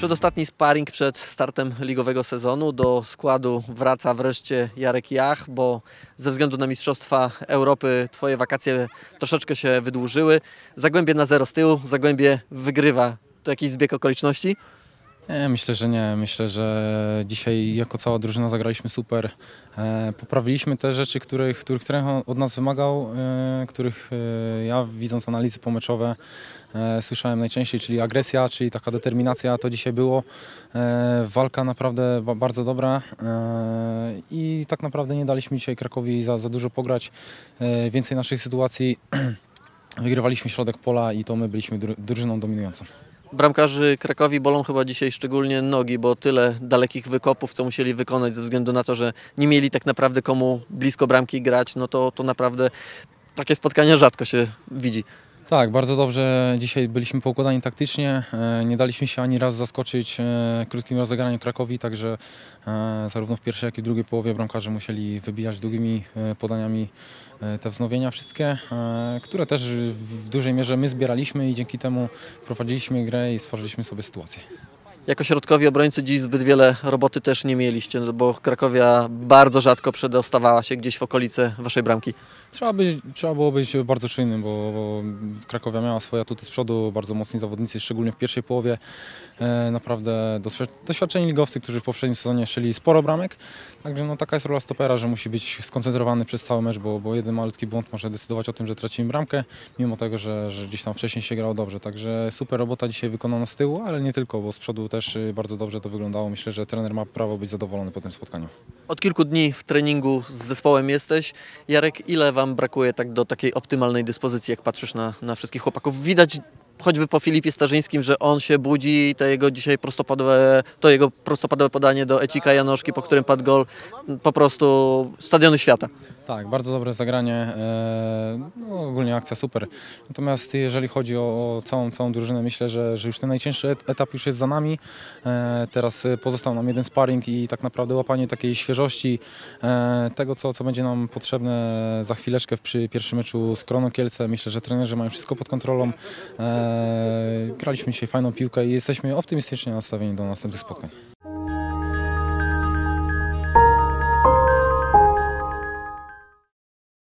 Przedostatni sparring przed startem ligowego sezonu. Do składu wraca wreszcie Jarek Jach, bo ze względu na Mistrzostwa Europy Twoje wakacje troszeczkę się wydłużyły. Zagłębie na zero z tyłu, Zagłębie wygrywa. To jakiś zbieg okoliczności? Nie, myślę, że nie. Myślę, że dzisiaj jako cała drużyna zagraliśmy super. E, poprawiliśmy te rzeczy, których, których trener od nas wymagał, e, których e, ja widząc analizy pomeczowe słyszałem najczęściej, czyli agresja, czyli taka determinacja, to dzisiaj było. Walka naprawdę ba, bardzo dobra i tak naprawdę nie daliśmy dzisiaj Krakowi za, za dużo pograć. Więcej naszych sytuacji. Wygrywaliśmy środek pola i to my byliśmy dru- drużyną dominującą. Bramkarzy Krakowi bolą chyba dzisiaj szczególnie nogi, bo tyle dalekich wykopów, co musieli wykonać ze względu na to, że nie mieli tak naprawdę komu blisko bramki grać, no to, to naprawdę takie spotkania rzadko się widzi. Tak, bardzo dobrze. Dzisiaj byliśmy poukładani taktycznie. e, Nie daliśmy się ani raz zaskoczyć e, krótkim rozegraniem Krakowi, także e, zarówno w pierwszej, jak i w drugiej połowie bramkarze musieli wybijać długimi podaniami te wznowienia wszystkie, które też w dużej mierze my zbieraliśmy i dzięki temu prowadziliśmy grę i stworzyliśmy sobie sytuację. Jako środkowi obrońcy dziś zbyt wiele roboty też nie mieliście, no bo Krakowia bardzo rzadko przedostawała się gdzieś w okolice waszej bramki. Trzeba, być, trzeba było być bardzo czujnym, bo, bo Krakowia miała swoje atuty z przodu, bardzo mocni zawodnicy, szczególnie w pierwszej połowie. E, naprawdę doświad- doświadczeni ligowcy, którzy w poprzednim sezonie strzeli sporo bramek. Także no, taka jest rola stopera, że musi być skoncentrowany przez cały mecz, bo, bo jeden malutki błąd może decydować o tym, że tracimy bramkę, mimo tego, że, że gdzieś tam wcześniej się grało dobrze. Także super robota dzisiaj wykonana z tyłu, ale nie tylko, bo z przodu też y, bardzo dobrze to wyglądało. Myślę, że trener ma prawo być zadowolony po tym spotkaniu. Od kilku dni w treningu z zespołem jesteś. Jarek, ile wam brakuje tak do takiej optymalnej dyspozycji, jak patrzysz na, na wszystkich chłopaków? Widać choćby po Filipie Starzyńskim, że on się budzi i to jego dzisiaj prostopadowe, to jego prostopadowe podanie do Ecika Janoszki, po którym padł gol, po prostu stadiony świata. Tak, bardzo dobre zagranie. e, No, ogólnie akcja super. Natomiast jeżeli chodzi o, całą, całą drużynę, myślę, że, że już ten najcięższy et- etap już jest za nami. E, Teraz e, pozostał nam jeden sparring i tak naprawdę łapanie takiej świeżości, tego co, co będzie nam potrzebne za chwileczkę przy pierwszym meczu z Kroną Kielce. Myślę, że trenerzy mają wszystko pod kontrolą. E, Graliśmy dzisiaj fajną piłkę i jesteśmy optymistycznie nastawieni do następnych spotkań.